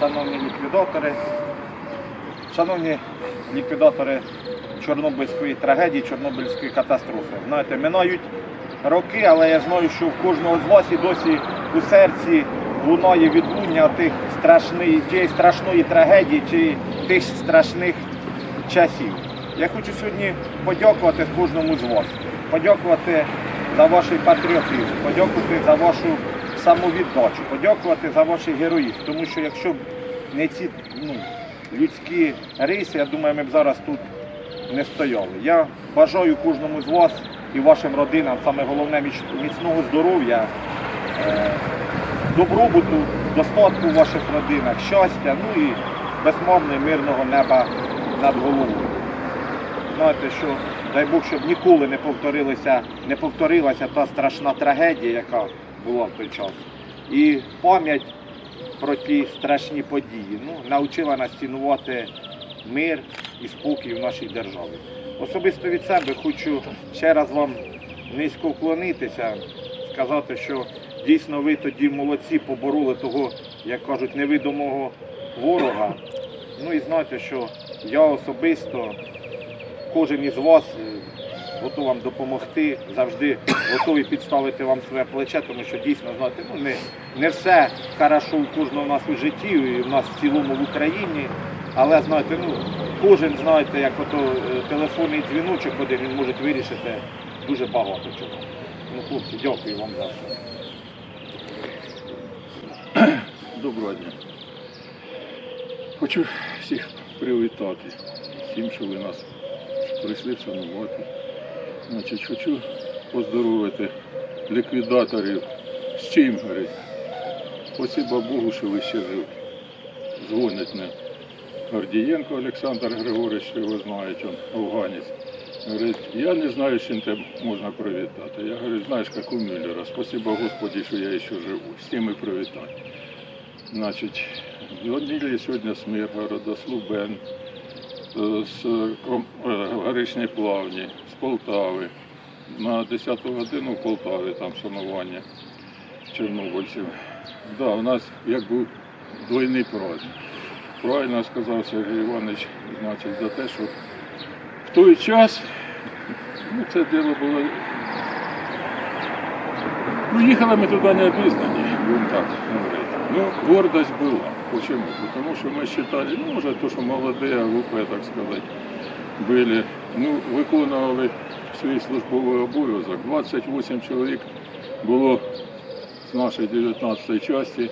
шановні ліквідатори, шановні ліквідатори Чорнобильської трагедії, Чорнобильської катастрофи. Знаєте, минають роки, але я знаю, що в кожного з вас і досі у серці лунає відлуння тих страшної, тієї страшної трагедії чи тих страшних часів. Я хочу сьогодні подякувати кожному з вас, подякувати за ваш патріотизм, подякувати за вашу самовіддачу, подякувати за ваших героїв. Тому що якщо б не ці ну, людські риси, я думаю, ми б зараз тут не стояли. Я бажаю кожному з вас і вашим родинам, саме головне міцного здоров'я, е, добробуту, достатку в ваших родинах, щастя, ну і безмовно мирного неба над головою. Знаєте, що дай Бог, щоб ніколи не повторилася, не повторилася та страшна трагедія, яка була в той час. І пам'ять про ті страшні події ну, навчила нас цінувати мир і спокій в нашій державі. Особисто від себе хочу ще раз вам низько вклонитися, сказати, що дійсно ви тоді молодці побороли того, як кажуть, невидимого ворога. Ну і знаєте, що я особисто, кожен із вас е, вам допомогти, завжди готовий підставити вам своє плече, тому що дійсно знаєте, ну не, не все хорошо у кожного в нас у житті, і в нас в цілому в Україні. Але знаєте, ну кожен знаєте, як ото е, телефонний дзвіночок один він може вирішити дуже багато чого. Ну, хлопці, дякую вам за все. Доброго дня. Хочу всіх привітати, всім, що ви нас прийшли вшанувати. Значить, хочу поздоровити ліквідаторів з чим, говорить. Спасибо Богу, що ви ще живі. Дзвонить мене Гордієнко Олександр Григорович, що його знають, він афганець. Говорить, я не знаю, з чим тебе можна привітати. Я говорю, знаєш, як у Мюллера, спасибо Господі, що я ще живу. З тим і привітати. Значить, дзвонили сьогодні з Миргорода, е, з е, Горишньої Плавні, з Полтави. На 10 годину в Полтаві там шанування чорнобильців. Да, у нас як був двойний праздник. Правильно сказав Сергій Іванович, значить, за те, що в той час ну, це діло було. Ну, їхали ми туди не обізнані, будемо так говорити. Ну, гордость була. Почему? Потому что мы считали, ну, може, то, що молоді, а так сказати, були, ну, виконували свій службовий обов'язок. 28 чоловік було з нашої 19-ї частини.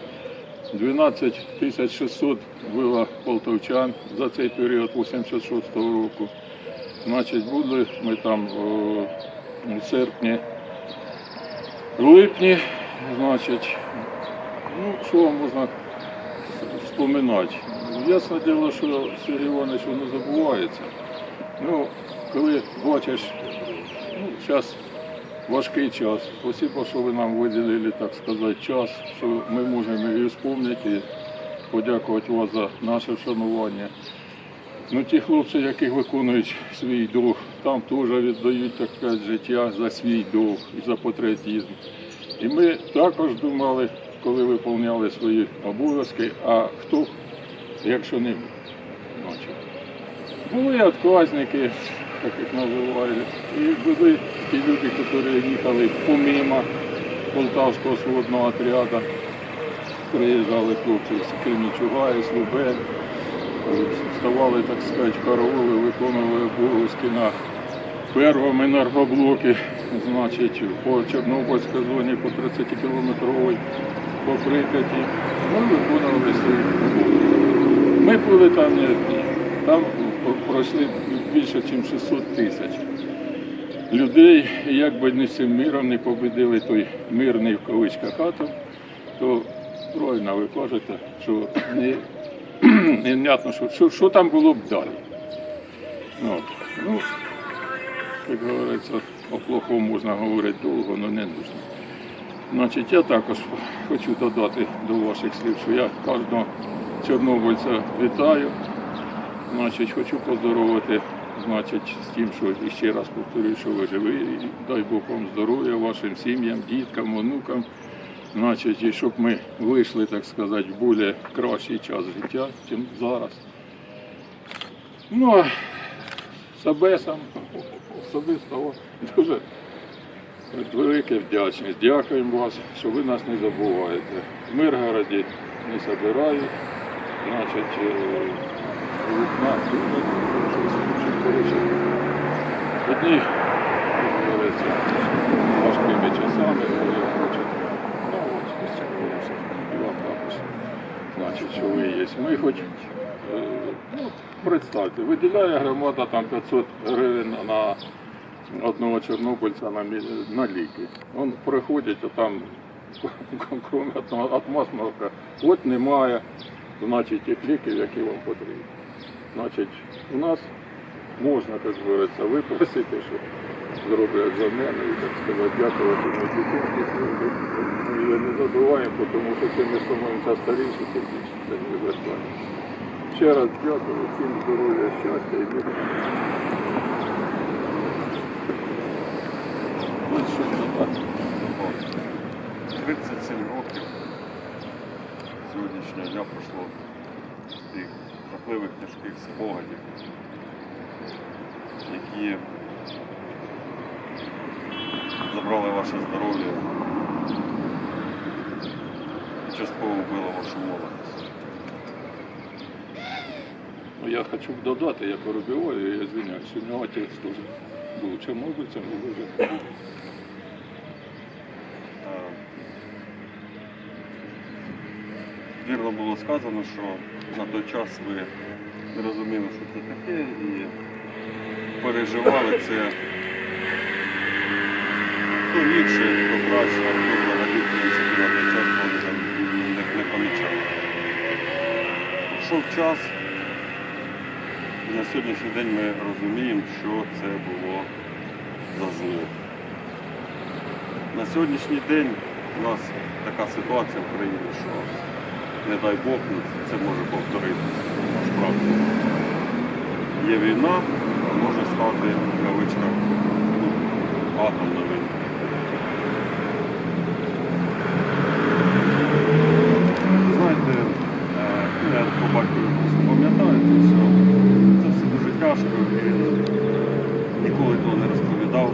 12 тисяч 600 було полтавчан за цей період 86-го року. Значить, були ми там у серпні, в липні, значить, ну, що можна вспоминати? Ясне діло, що Сергій Іванович воно забувається. Ну, коли бачиш, ну, зараз важкий час. Спасибо, що ви нам виділили, так сказати, час, що ми можемо її вспомнити і подякувати вас за наше вшанування. Ну, ті хлопці, які виконують свій долг, там теж віддають так життя за свій долг і за патріотизм. І ми також думали, коли виконували свої обов'язки, а хто, якщо не. Значить, були отказники, так їх називають, і були ті люди, які їхали помимо Полтавського сводного отряду. Приїжджали хлопці з Кремічуга, з Лубен, вставали, так сказати, караули, виконували обов'язки на першому енергоблокі, значить, по Чорнобильській зоні, по 30-кілометровій, по Прип'яті. Ми виконували свої. Ми були там. Там пройшли більше, ніж 600 тисяч людей. І як би не цим миром не победили той мирний в кавичках атом, то правильно ви кажете, що не, невнятно, що, що, що там було б далі. От. Ну, як говориться, о плохому можна говорити довго, але не нужно. Значить, я також хочу додати до ваших слів, що я кожного чорнобильця вітаю. Значить, хочу поздоровити значить, з тим, що ще раз повторюю, що ви живі. І дай Бог вам здоров'я, вашим сім'ям, діткам, онукам. Значить, і щоб ми вийшли, так сказати, в більш кращий час життя, ніж зараз. Ну, а з Абесом особисто дуже велика вдячність. Дякуємо вас, що ви нас не забуваєте. В Миргороді не забирають. Значить, е, нас. Одні, важкими часами, коли хочуть. Ну, от, ось, і вам також. Значить, що ви є. Ми хоч, е, ну, представте, виділяє громада там 500 гривень на одного чорнобильця на, на ліки. Он приходять, а там, крім одного от немає, значить, тих ліків, які вам потрібні. Значить, у нас можна, як говориться, випросити, що зроблять за мене і так сказати, дякувати. Ми не забуваємо, тому що це ми становимося старіші, це більше це не вертається. Ще раз дякую, всім здоров'я, щастя і миру. Ну, що це так? 37 років. Сьогоднішнього дня пройшло тих жахливих тяжких спогадів, які забрали ваше здоров'я і частково вбили вашу молодість. Ну, я хочу додати, я перебиваю, я звиняюсь, у нього отець теж був чорнобильцем і дуже Вірно було сказано, що на той час ви не розуміли, що це таке, і переживали це хто ліпше, хто краще, а хто взагалі в принципі на той час не, не, помічав. Пройшов час, і на сьогоднішній день ми розуміємо, що це було за зло. На сьогоднішній день у нас така ситуація в країні, що не дай Бог, ну, це може повторитися. Насправді. Є війна, а може стати в кавичках ну, атомна війна. Знаєте, е, ну, я по батькові просто пам'ятаю це все. Це все дуже тяжко. Він ніколи того не розповідав,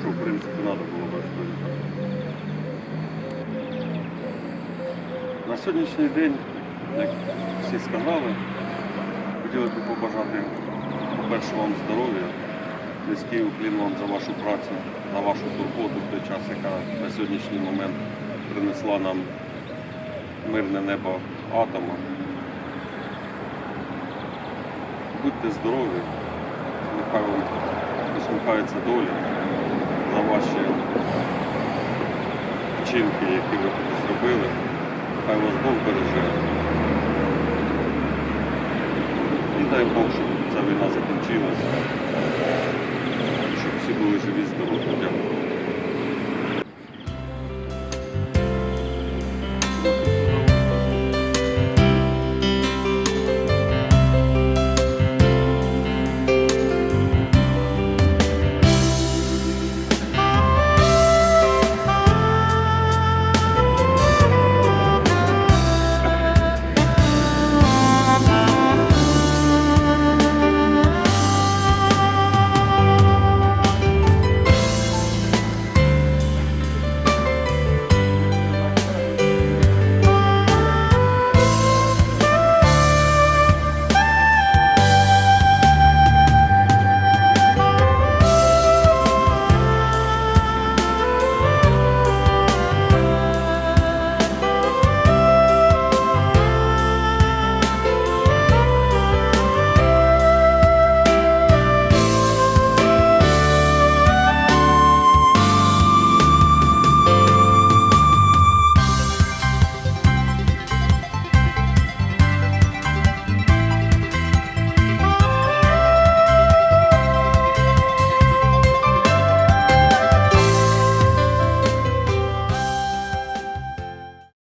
що в принципі треба було би розповідати. На сьогоднішній день, як всі сказали, хотіли б побажати, по-перше, вам здоров'я, низький уклін вам за вашу працю, за вашу турботу в той час, яка на сьогоднішній момент принесла нам мирне небо атома. Будьте здорові, нехай вам усміхається доля за ваші вчинки, які ви зробили. Хай вас Бог береже. І дай Бог, щоб ця війна закінчилася. Щоб всі були живі, здорові. Дякую.